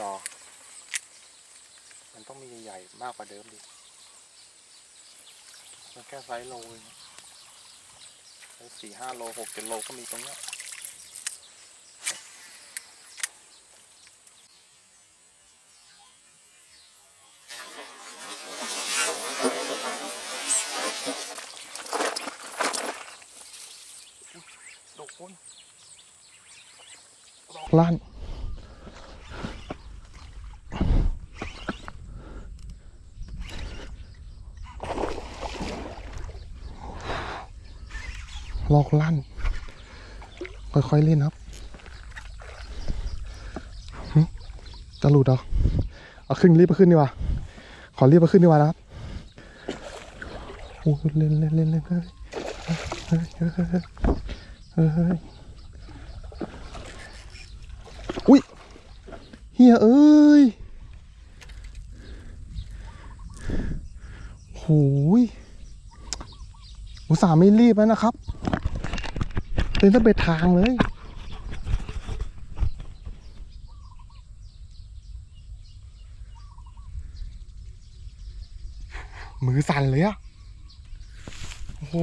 ต่อ มันต้องมีใหญ่ๆมากกว่าเดิมดิ มันแค่ไซส์โลเองไซส์สี่ห้าโลหกเจ็ดโลก็มีตรงเนี้ยดอกคนดอกลั่น ลอกลั่น ค่อยๆเล่นครับจะหลุดเหรอเอาขึ้นรีบไปขึ้นดีกว่า ขอรีบไปขึ้นดีกว่านะครับโอ้เล่นเล่นเล่นเล่นเฮ้ยเฮ้ยเฮ้ยเฮ้ยอุ้ยเฮียเอ้ยโหยอุตส่าห์ไม่รีบแล้วนะครับ เป็นตะเบ็ดทางเลย มือสั่นเลยอะโอ้โห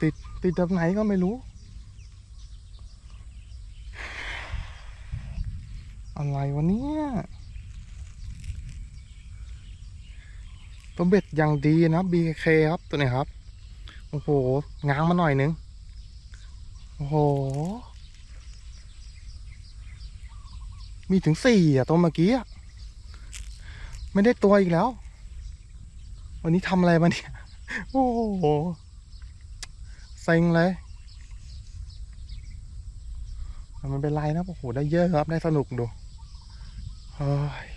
ติดติดแบบไหนก็ไม่รู้ อะไรวะเนี่ย ตัวเบ็ดอย่างดีนะ BK ครับตัวไหนี้ครับ โอ้โห ง้างมาหน่อยนึง โอ้โห มีถึงสี่อะตัวเมื่อกี้อะ ไม่ได้ตัวอีกแล้ว วันนี้ทำอะไรมาเนี่ย โอ้โหเซ็งเลยมันเป็นไรนะโอ้โห ได้เยอะครับ ได้สนุกดู เฮ้ย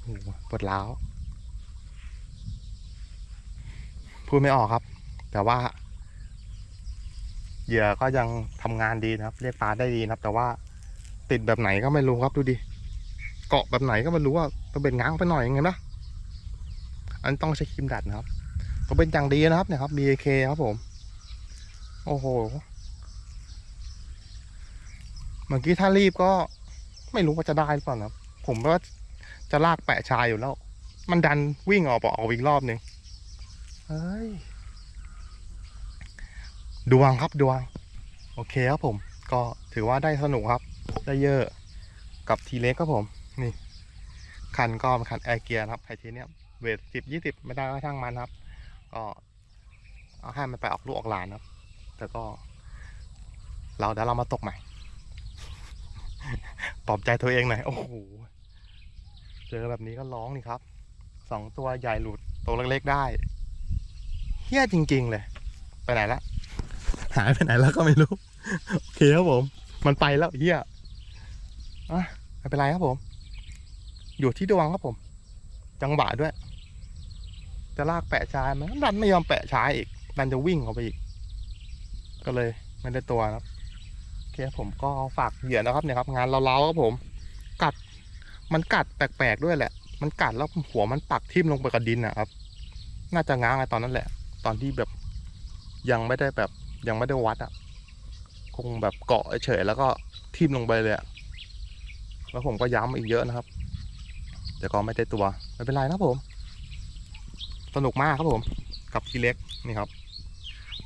โอ้โหปวดร้าว พูดไม่ออกครับ แต่ว่า เหยื่อก็ยังทำงานดีนะครับ เรียกปลาได้ดีนะครับ แต่ว่าติดแบบไหนก็ไม่รู้ครับดูดิเกาะแบบไหนก็ไม่รู้ว่าตัวเป็นง้างไปหน่อยยังไงนะอันนต้องใช้ครีมดัดนะครับก็เป็นอย่างดีนะครับเนี่ยครับ BAK ครับผม โอ้โหเมื่อกี้ถ้ารีบก็ไม่รู้ว่าจะได้หรือเปล่านะครับ ผมก็จะลากแปะชายอยู่แล้ว มันดันวิ่งออกออกอีกรอบหนึ่ง ฮ้ยดวงครับดวง โอเคครับผม ก็ถือว่าได้สนุกครับ ได้เยอะกับทีเล็กครับผม นี่ คันก็เป็นคันแอร์เกียร์ครับไทเทเนียมเวทสิบยี่สิบไม่ได้ก็ช่างมันครับ ก็เอาให้มันไปออกลูกออกหลานครับ แต่ก็ เราเดี๋ยวเรามาตกใหม่ปลอบใจตัวเองหน่อย โอ้โห เจอแบบนี้ก็ร้องนี่ครับ สองตัวใหญ่หลุด ตัวเล็กๆได้ ฮี้ยจริง ๆ เลย ไปไหนละ หายไปไหนแล้วก็ไม่รู้ โอเคครับผม มันไปแล้วเฮี้ยอะไม่เป็นไรครับผม อยู่ที่ดวงครับผม จังหวะด้วย จะลากแปะชายมันดันไม่ยอมแปะชายอีกดันจะวิ่งออกไปอีก ก็เลยไม่ได้ตัวนะครับโอเคผมก็ฝากเหยื่อนะครับเนี่ยครับ งานเราๆครับผม กัด มันกัดแปลกๆด้วยแหละ มันกัดแล้วหัวมันปักทิ่มลงไปกับดินนะครับ น่าจะง้างไอ้ตอนนั้นแหละ ตอนที่แบบยังไม่ได้แบบยังไม่ได้วัดอะ คงแบบเกาะเฉยแล้วก็ทิ่มลงไปเลยอะแล้วผมก็ย้ำอีกเยอะนะครับ แต่ก็ไม่ได้ตัวไม่เป็นไรนะผม สนุกมากครับผม กับทีเล็กนี่ครับ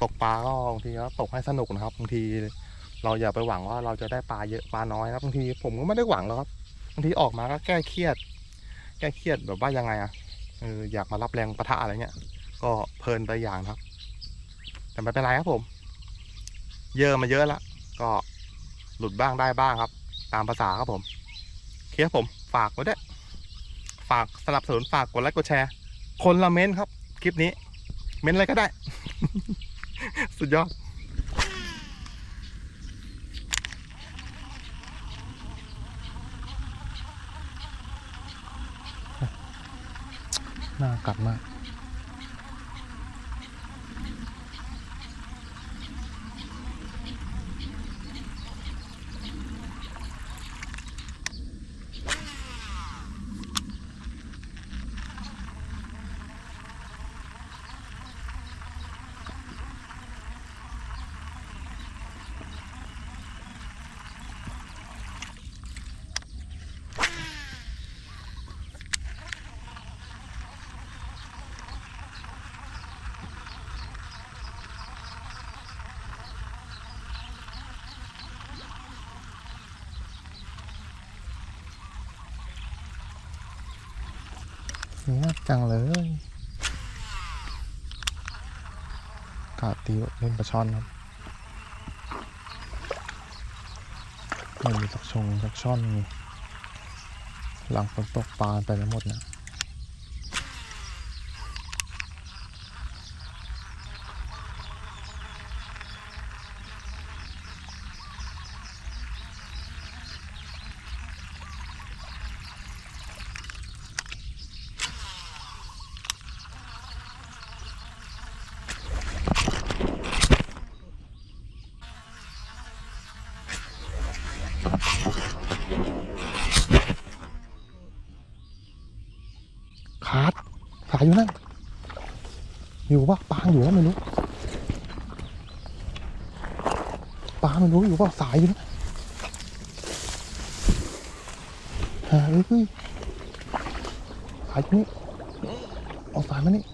ตกปลาก็บางทีก็ตกให้สนุกนะครับบางทีเราอย่าไปหวังว่าเราจะได้ปลาเยอะปลาน้อยนะบบางทีผมก็ไม่ได้หวังหรอกครับบางทีออกมาก็แก้เครียด แก้เครียดแบบว่ายังไงอะเอออยากมารับแรงประทะอะไรเงี้ย ก็เพลินไปอย่างครับ แต่ไม่เป็นไรครับผม เยอะมาเยอะละก็หลุดบ้างได้บ้างครับ ตามภาษาครับผมเคครับผม ฝากไว้ด้วยฝากสนับสนุนฝากกดไลค์กดแชร์ คนละเม้นครับ คลิปนี้ เม้นอะไรก็ได้ สุดยอดน่ากัดมาก เงียบจังเลยกาตีเล่นปลาช่อนครับไม่มีสักชงสักช่อนมีหลังฝนตกปลาไปแล้วหมดนะ ขาดสาย อยู่นั่น อยู่ปะปางอยู่แล้วไม่รู้ปลาไม่รู้อยู่ปะสายอยู่นะหาเอ้ยเฮ้ยสายนี่เอาสายมานี่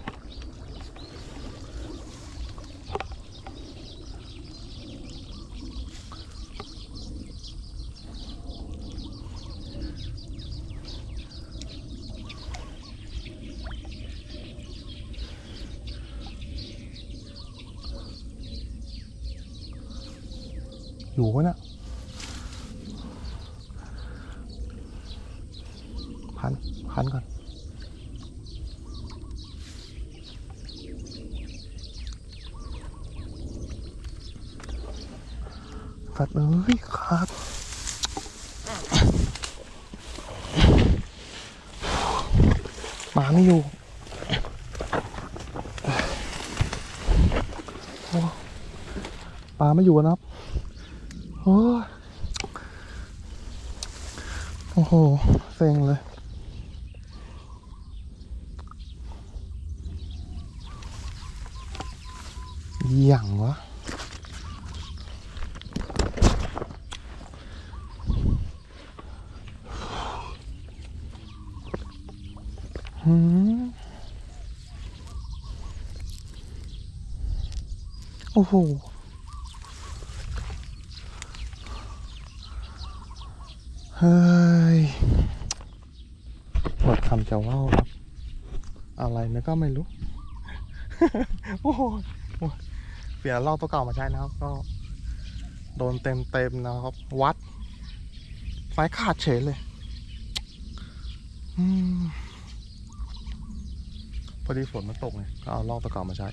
อยู่ปะเนี่ย พันก่อนสัตว์เอ้ยขาดหมาไม่อยู่ปลาไม่อยู่นะครับ โอ้โอ้โหเซ็งเลย อย่างวะหืมโอ้โหเฮ้ยหมดคำจะว่าครับ อะไรนี่ยก็ไม่รู้ โอ้โห เปลี่ยนเหล่าตัวเก่ามาใช้นะครับ ก็โดนเต็มเต็มๆนะครับ วัดไฟขาดเฉยเลยอพอดีฝนมันตกไงก็เอาเหล่าตัวเก่ามาใช้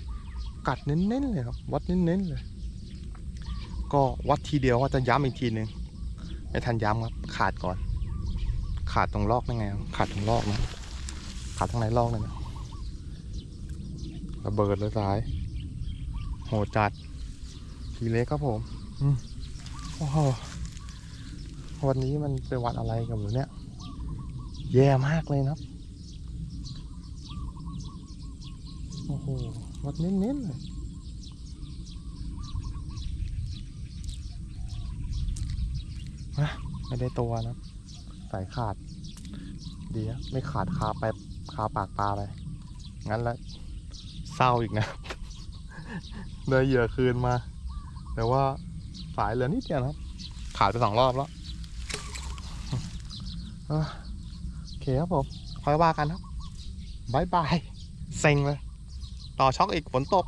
กัดเน้นๆเลยครับ วัดเน้นๆเลย ก็วัดทีเดียวว่าจะย้ำอีกทีหนึ่งไม่ทันย้ำครับ ขาดก่อน ขาดตรงลอกนั่นไงครับขาดตรงลอกนะ ขาดตรงไหนลอกนั่นนะระเบิดเลยสาย โหดจัด ทีเล็กครับผมอืมโอ้โหวันนี้มันเป็นวันอะไรกับหนูเนี่ย แย่มากเลยนะครับโอ้โห วัดเน้นๆเลยนะไม่ได้ตัวนะ สายขาด ดีนะไม่ขาดคาไปคาปากปลาไป งั้นแล้วเศร้าอีกนะ ได้เหยื่อคืนมา แต่ว่าสายเหลือนิดเดียวนะครับ ขาดไปสองรอบแล้วเอ้อโอเคครับผมคอยว่ากันครับบายบายเซ็งเลย ต่อช็อกอีกฝนตก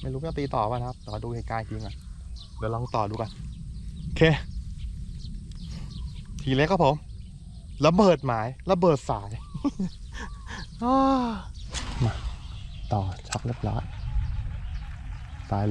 ไม่รู้จะตีต่อป่ะนะครับแต่ว่าดูเหตุการณ์จริงอะเดี๋ยวลองต่อดูกันโอเค ทีเล็กครับผมระเบิดหมายระเบิดสายอ้ามาต่อช็อกเรียบร้อย สาย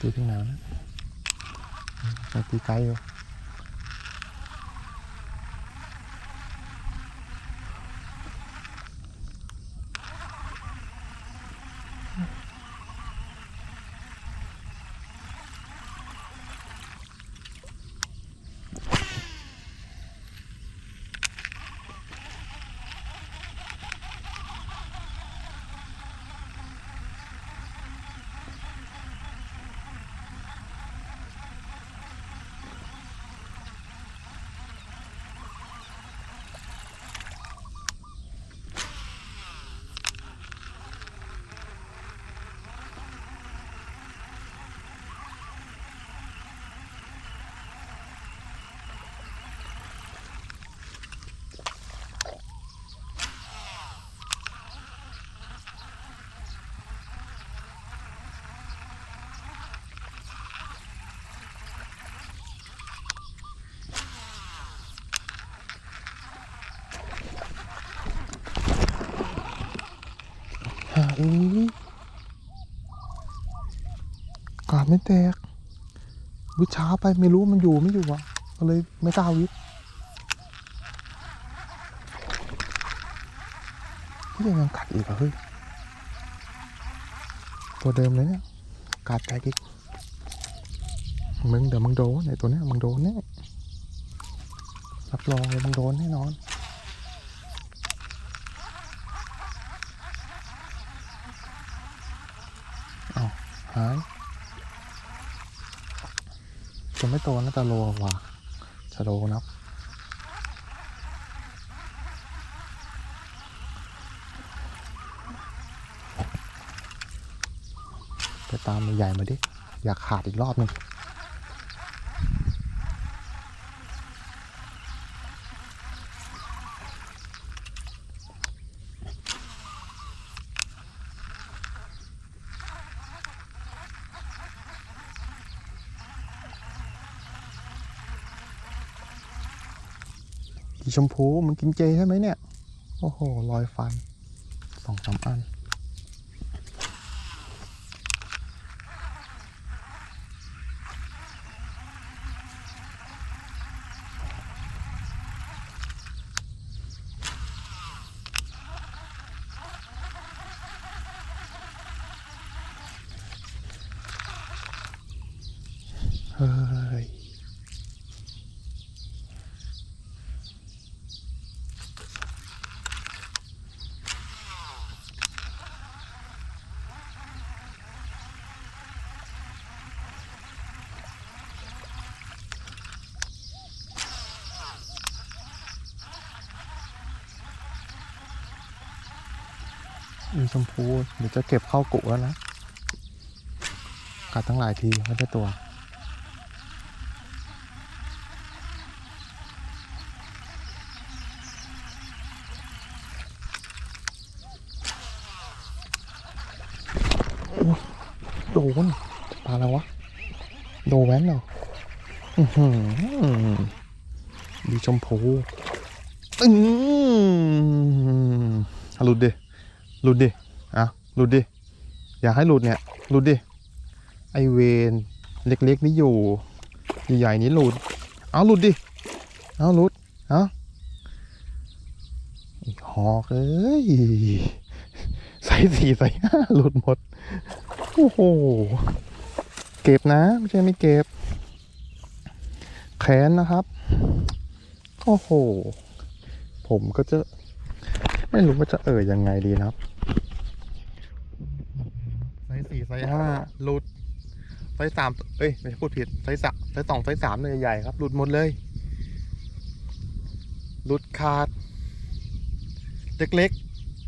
ตีถึงไหนวะนะไปตีไกลอยู่หาอีกาดไม่แตก วิช้าไปไม่รู้มันอยู่ไม่อยู่อะก็เลยไม่กล้าวิทย์ที่ยังกัดอีกเหรอเฮ้ย ตัวเดิมเลยเนี่ย กัดแตกอีก มึงเดี๋ยวมึงโดนไอตัวเนี้ยมึงโดนแน่รับรองเลยมึงโดนแน่นอน อ้าวหายจะไม่โตน่าจะโลกว่าจะโลนับไปตามมันใหญ่มาดิ อยากขาดอีกรอบหนึ่ง สีชมพูมันกินเจใช่ไหมเนี่ย โอ้โหรอยฟันสองสามอันเฮ้ย มีชมพูเดี๋ยวจะเก็บเข้ากุแล้วนะ กัดทั้งหลายทีไม่ได้ตัว โดนปลาอะไรวะ โดแว้นเหรอดีชมพูอืมหลุดเด้ หลุดดิอะหลุดดิ อยากให้หลุดเนี่ยหลุดดิ ไอเวนเล็กๆนี่อยู่ ใหญ่ๆนี่หลุด เอาหลุดดิ เอาหลุด เอาอีกหอกเอ้ยใส่สี่ใส่ห้าหลุดหมด โอ้โห เก็บนะ ไม่ใช่ไม่เก็บ แขนนะครับ โอ้โห ผมก็จะ ไม่รู้ว่าจะเอ่ยยังไงดีนะครับ ไซส์สี่ไซส์ห้าหลุดไซส์สามเอ้ยไม่ใช่พูดผิดไซส์สามไซส์สองไซส์สามเลยใหญ่ๆครับหลุดหมดเลยหลุดขาด เล็ก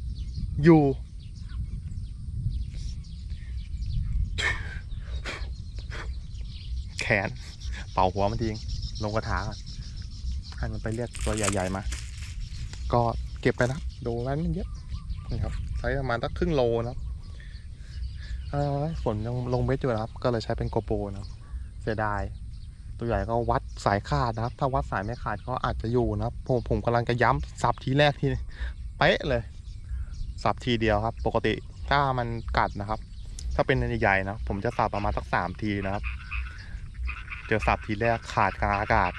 ๆ อยู่ แขน เป่าหัวมันทิ้งลงกระถางก่อนให้มันไปเรียกตัวใหญ่ ๆ มา ก็เก็บไปนะครับดูแว้นมันเยอะนี่ครับ ใช้ประมาณสักครึ่งโลนะครับ เออฝนยังลงเม็ดอยู่นะครับ ก็เลยใช้เป็นโกโปรนะครับเสียดาย ตัวใหญ่ก็วัดสายขาดนะครับ ถ้าวัดสายไม่ขาดก็อาจจะอยู่นะครับ ผมผมกำลังจะย้ำสับทีแรกทีเป๊ะเลย สับทีเดียวครับ ปกติถ้ามันกัดนะครับ ถ้าเป็นใหญ่ๆนะผมจะสับประมาณสักสามทีนะครับ เจอสับทีแรกขาดกลางอากาศ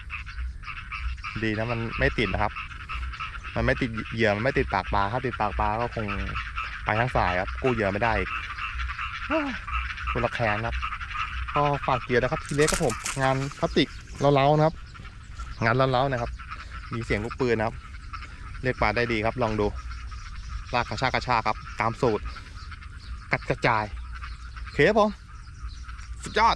ดีนะมันไม่ติดนะครับ มันไม่ติดเหยื่อมันไม่ติดปากปลาถ้าติดปากปลาก็คงไปทั้งสายครับกู้เหยื่อไม่ได้อีก คนละแขนครับ ก็ฝากเกียร์นะครับ ทีเล็กครับผม งานพลาสติกเล้าๆนะครับ งานเล้าๆนะครับ มีเสียงลูกปืนนะครับ เรียกปลาได้ดีครับ ลองดู ลากกระชากกระชากครับ ตามสูตร กัดกระจายโอเคครับผม สุดยอด